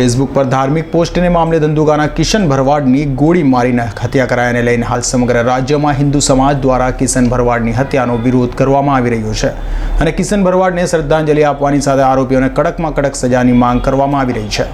Facebook પર ધાર્મિક પોસ્ટને મામલે ધંધુકાના કિશન ભરવાડની ગોળી મારીને હત્યા કરાયાને લઈને હાલ સમગ્ર રાજ્યમાં હિન્દુ સમાજ દ્વારા કિશન ભરવાડની હત્યાનો વિરોધ કરવામાં આવી રહ્યો છે. અને કિશન ભરવાડને શ્રદ્ધાંજલિ આપવાની સાથે આરોપીઓને કડકમાં કડક સજાની માંગ કરવામાં આવી રહી છે.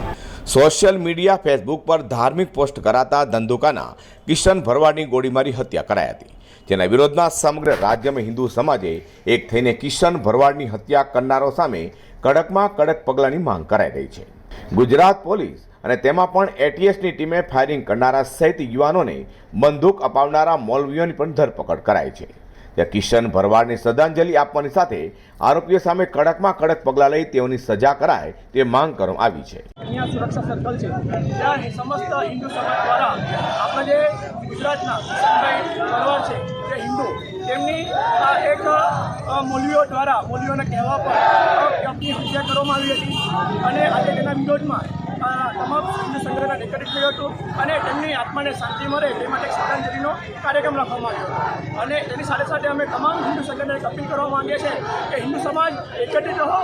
સોશિયલ મીડિયા, ફેસબુક પર ધાર્મિક પોસ્ટ કરાતા ધંધુકાના કિશન ભરવાડની ગોળીમારી હત્યા કરાઈ હતી. જેના વિરોધમાં સમગ્ર રાજ્યમાં હિન્દુ સમાજે એક થઈને કિશન ભરવાડની હત્યા કરનારો સામે કડકમાં કડક પગલાંની માંગ કરાઈ રહી છે. ગુજરાત પોલીસ અને તેમાં પણ એટીએસની ટીમે ફાયરિંગ કરનારા સહિત યુવાનોને બંદૂક અપાવનારા મૌલવીઓની પણ ધરપકડ કરાઈ છે. ત્યાં કિશન ભરવાડને શ્રદ્ધાંજલિ આપવાની સાથે આરોપીઓ સામે કડકમાં કડક પગલાં લઈ તેઓની સજા કરાય તે માંગ કરવામાં આવી છે. અહીંયા સુરક્ષા સર્કલ છે. ત્યાં સમસ્ત હિન્દુ સમાજ દ્વારા આપણા જે ગુજરાતના કિશનભાઈ ભરવાડ છે જે હિન્દુ તેમની એક અ, દ્વારા મૌલવીઓના કહેવા પર હત્યા કરવામાં આવી હતી. અને આજે તેના વિરોધમાં તમામ હિન્દુ સંગઠન એકત્રિત થયું હતું અને તેમની આત્માને શાંતિ મળે તે માટે શ્રદ્ધાંજલિનો કાર્યક્રમ રાખવામાં આવ્યો. અને તેની સાથે સાથે અમે તમામ હિન્દુ સંગઠનને અપીલ કરવા માંગીએ છીએ કે હિન્દુ સમાજ એકત્રિત રહો,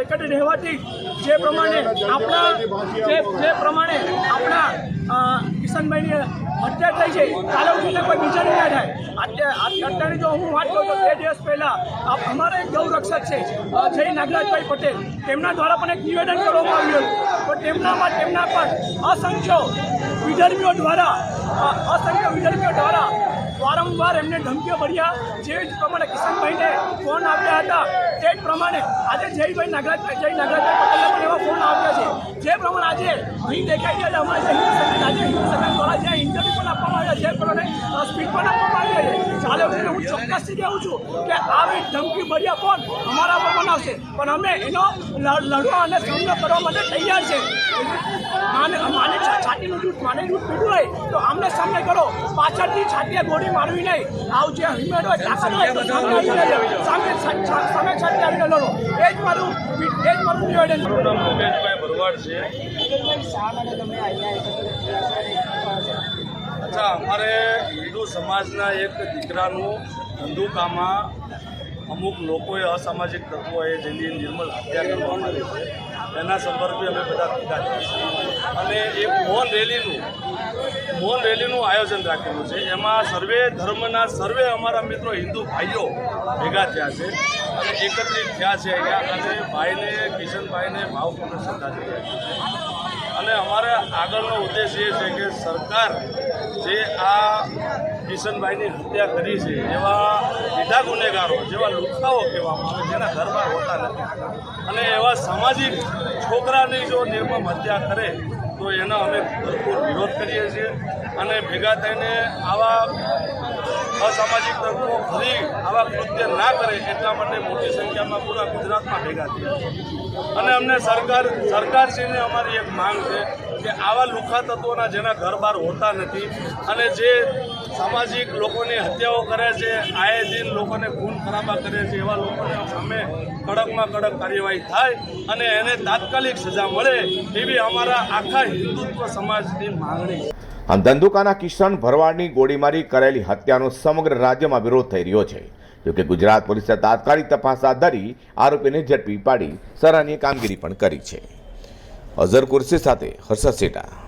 એકત્રિત રહેવાથી જે પ્રમાણે આપણા, જે પ્રમાણે આપણા કિશનભાઈની હત્યા થઈ છે, કાલે કોઈ બીજાની ના થાય. અત્યારે જો હું વાત કરું તો બે દિવસ પહેલાં અમારા એક ગૌરક્ષક છે જય નાગરાજભાઈ પટેલ. તેમના દ્વારા પણ એક નિવેદન કરવામાં આવ્યું હતું. પણ તેમનામાં તેમના પર અસંખ્ય વિધર્મીઓ દ્વારા અસંખ્ય વિધર્મીઓ દ્વારા વારંવાર એમને ધમકીઓ ભર્યા. જે પ્રમાણે કિશનભાઈને ફોન આવ્યા હતા. પ્રમાણે આજે જયભાઈ નાગરાજ જય નાગરાજભાઈ પટેલને પણ એવા ફોન આવ્યા છે. જે પ્રમાણે આજે અહીં દેખાઈ ગયા છે. અમારે જે હિન્દુ સંગઠન આજે હિન્દુ સંગઠન દ્વારા જે ઇન્ટરવ્યુ પણ આપવામાં આવ્યા જે પ્રમાણે સ્પીડ પણ આપવામાં આવી છે. ચાલો ઉઠીને હું ચોક્કસથી કહું છું કે આવી ધમકી ભર્યા ફોન અમારા પર પણ પણ અમે એનો લડ- લડવા અને સામનો કરવા માટે તૈયાર છે. છાતીનું દૂધ માને દૂધ પીધું હોય તો આમને સામને કરો. પાછળથી છાતીએ ગોળી મારવી નહીં. આવ જે હિંમત હોય તાકાત હોય, તો સામે આવીને. સામે સામે છાતી આવીને લડો. એ જ મારું, એ જ મારું નિવેદન મારું નામ મુકેશભાઈ ભરવાડ છે. અચ્છા, અમારે હિન્દુ સમાજના એક દીકરાનું ધંધુકામાં અમુક લોકોએ અસામાજિક તત્વોએ જેની નિર્મલ હત્યા કરવામાં આવી છે. એના સંદર્ભે અમે બધા ભેગા થયા. છીએ અને એક મોહન રેલીનું મોહન રેલીનું આયોજન રાખેલું છે. એમાં સર્વે ધર્મના, સર્વે અમારા મિત્રો હિન્દુ ભાઈઓ ભેગા થયા છે. અને એકત્રિત થયા છે અહીંયા. અને ભાઈને, કિશનભાઈને ભાવપૂર્ણ શ્રદ્ધાંજલિ આપી અને અમારા આગળનો ઉદ્દેશ એ છે કે સરકાર જે આ કિશનભાઈની હત્યા કરી છે, એવા બીજા ગુનેગારો, જેવા લુખાઓ કહેવામાં આવે, જેના ઘરમાં હોતા નથી. અને એવા સામાજિક છોકરાની જો નિર્મમ હત્યા કરે, તો એનો અમે ભરપૂર વિરોધ કરીએ છીએ. અને ભેગા થઈને આવા અસામાજિક તત્વો ફરી આવા કૃત્ય ના કરે એટલા માટે મોટી સંખ્યામાં પૂરા ગુજરાતમાં ભેગા થયા અને અમને સરકાર, સરકારશ્રીને અમારી એક માંગ છે કે આવા લુખા તત્વોના જેના ઘર બહાર હોતા નથી અને જે સામાજિક લોકોની હત્યાઓ કરે છે આએ દિન લોકોને ખૂન ખરાબા કરે છે, એવા લોકોને સામે કડકમાં કડક કાર્યવાહી થાય અને એને તાત્કાલિક સજા મળે એવી અમારા આખા હિન્દુત્વ સમાજની માંગણી છે. આમ ધંધુકાના કિશન ભરવાડની ગોળીમારી કરેલી હત્યાનો સમગ્ર રાજ્યમાં વિરોધ થઈ રહ્યો છે. જોકે ગુજરાત પોલીસે તાત્કાલિક તપાસ હાથ ધરી આરોપીને ઝડપી પાડી સરાહનીય કામગીરી પણ કરી છે. અઝર કુર્સી સાથે હર્ષદ સેટા.